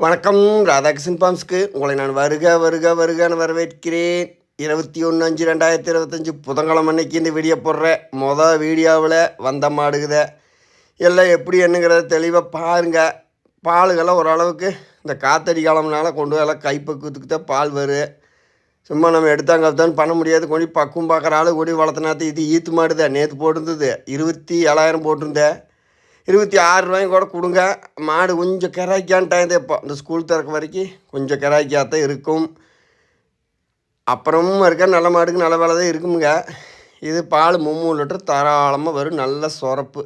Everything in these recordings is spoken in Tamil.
வணக்கம் ராதாகிருஷ்ணன் பாம்ஸ்க்கு. உங்களை நான் வருக வருக வருகன்னு வரவேற்கிறேன். இருபத்தி ஒன்று அஞ்சு ரெண்டாயிரத்தி இருபத்தஞ்சி புதன்கிழமை அன்னைக்கு இந்த வீடியோ போடுறேன் மொதல் வீடியோவில் வந்த மாடுகுத எல்லாம் எப்படி என்னங்கிறத தெளிவாக பாருங்கள் பாலுகள்லாம் ஓரளவுக்கு இந்த காத்தடி காலம்னால கொண்டு எல்லாம் கைப்பக்குவத்துக்கு தான் பால் வரும் சும்மா நம்ம எடுத்தாங்க தான் பண்ண முடியாது. கொண்டு பக்குவம் பார்க்குற ஆளு கொடி வளர்த்தனாத்து இது ஈத்து மாடுதான் நேற்று போட்டிருந்தது. இருபத்தி ஏழாயிரம் போட்டிருந்தேன் இருபத்தி ஆறு ரூபாயும் கூட கொடுங்க. மாடு கொஞ்சம் கிராய்க்கான டைம் இப்போ இந்த ஸ்கூல் திறக்க வரைக்கும் கொஞ்சம் கிராய்க்காத்தான் இருக்கும். அப்புறமும் இருக்க நல்ல மாடுக்கு நல்ல வேலை தான் இருக்குமுங்க. இது பால் மும்மூணு லிட்டர் தாராளமாக வரும். நல்ல சொரப்பு.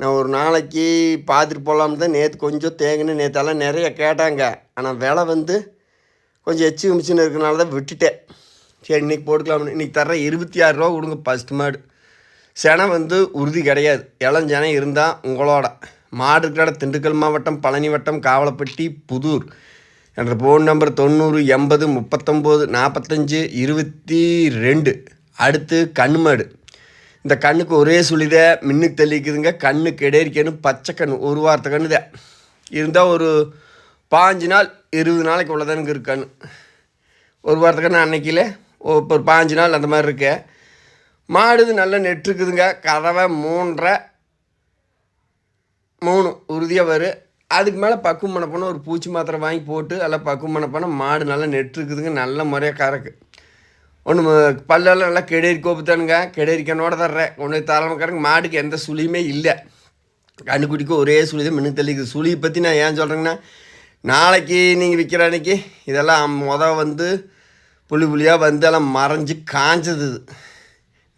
நான் ஒரு நாளைக்கு பார்த்துட்டு போகலாம்னு தான் நேற்று கொஞ்சம் தேங்கினேன் நேற்றெல்லாம் நிறைய கேட்டாங்க. ஆனால் விலை வந்து கொஞ்சம் எச்சு மிச்சின்னு இருக்கிறனால தான் விட்டுட்டேன். சரி இன்றைக்கி போட்டுக்கலாம்னு. இன்றைக்கி தர்ற இருபத்தி ஆறு ரூபா கொடுங்க ஃபஸ்ட் மாடு. செனை வந்து உறுதி கிடையாது. இளஞ்சனை இருந்தால் உங்களோட. மாடு இருக்கிற திண்டுக்கல் மாவட்டம் பழனி வட்டம் காவலப்பட்டி புதூர் என்ற ஃபோன் நம்பர் தொண்ணூறு எண்பது முப்பத்தொம்போது நாற்பத்தஞ்சு இருபத்தி ரெண்டு. அடுத்து கண்ணு மாடு இந்த கண்ணுக்கு ஒரே சுழித மின்னுக்கு தெளிக்குதுங்க. கண்ணு கெடேரிக்கணும் பச்சை கண் ஒரு வாரத்தை கண்ணு தான் இருந்தால் ஒரு பாஞ்சு நாள் இருபது நாளைக்கு உள்ளதானுங்க இருக்கு கண் ஒரு வாரத்துக்கு கண்ணு அன்னைக்கில இப்போ ஒரு பாஞ்சு நாள் அந்த மாதிரி இருக்கேன் மாடுது நல்ல நெட்டுருக்குதுங்க கதவை மூன்றரை மூணு உறுதியாக வரும் அதுக்கு மேலே பக்குவம் பண்ண ஒரு பூச்சி மாத்திரை வாங்கி போட்டு எல்லாம் பக்குவம் பண்ண மாடு நல்லா நெட்டுருக்குதுங்க நல்ல முறையாக கறக்கு. ஒன்று பல்லெல்லாம் நல்லா கெடேரி கோப்புத்தானுங்க கெடேரிக்கனோட தர்றேன் ஒன்று தலைமைக்காரங்க மாடுக்கு எந்த சுழியுமே இல்லை. கண்ணுக்குட்டிக்கு ஒரே சுழி தான் மின்னு தெளிக்குது. சுழியை பற்றி நான் ஏன் சொல்கிறேங்கன்னா நாளைக்கு நீங்கள் விற்கிற அன்னைக்கு இதெல்லாம் முத வந்து புளி புளியாக வந்து எல்லாம் மறைஞ்சு காஞ்சது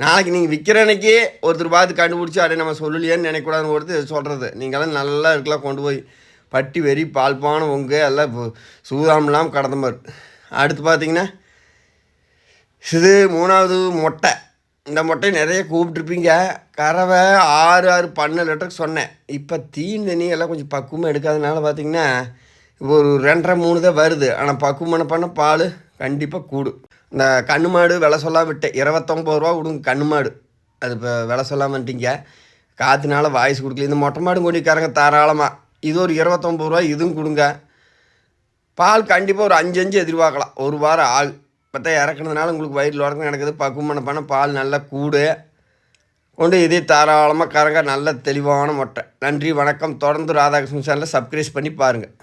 நாளைக்கு நீங்கள் விற்கிற அன்னைக்கு ஒருத்தர் பார்த்து கண்டுபிடிச்சி அப்படியே நம்ம சொல்லலையேன்னு நினைக்கூடாதுன்னு ஒருத்தர் சொல்கிறது நீங்களாம் நல்லா இருக்கலாம் கொண்டு போய் பட்டி வெறி பால்பான உங்க எல்லாம் இப்போ சூதாமலாம் கடந்த மாதிரி. அடுத்து பார்த்தீங்கன்னா இது மூணாவது மொட்டை. இந்த மொட்டை நிறைய கூப்பிட்ருப்பீங்க கறவை ஆறு ஆறு பன்னெண்டு லிட்டருக்கு சொன்னேன். இப்போ தீன் தண்ணி எல்லாம் கொஞ்சம் பக்குவமாக எடுக்காதனால பார்த்தீங்கன்னா இப்போ ஒரு ரெண்டரை மூணு தான் வருது. ஆனால் பக்குவமான பண்ண பால் கண்டிப்பாக கூடும். இந்த கண்ணு மாடு விலை சொல்லாம விட்டேன். இருபத்தொம்பது ரூபா கொடுங்க கண்ணு மாடு. அது இப்போ விலை சொல்லாமல் வந்துட்டீங்க. காற்றுனால வாய்ஸ் கொடுக்கல. இந்த மொட்டை மாடு கொண்டிக்காரங்க தாராளமாக இது ஒரு இருபத்தொம்பது ரூபா இதுவும் கொடுங்க. பால் கண்டிப்பாக ஒரு அஞ்சு அஞ்சு எதிர்பார்க்கலாம். ஒரு வாரம் ஆள். பார்த்தா இறக்குனதுனால உங்களுக்கு வயிறு உடம்பு நடக்குது. பக்குவமான பண்ண பால் நல்லா கூடு. கொண்டு இதே தாராளமாக கறங்க. நல்ல தெளிவான மொட்டை. நன்றி வணக்கம். தொடர்ந்து ராதாகிருஷ்ணன் சேனலில் சப்ஸ்கிரைப் பண்ணி பாருங்கள்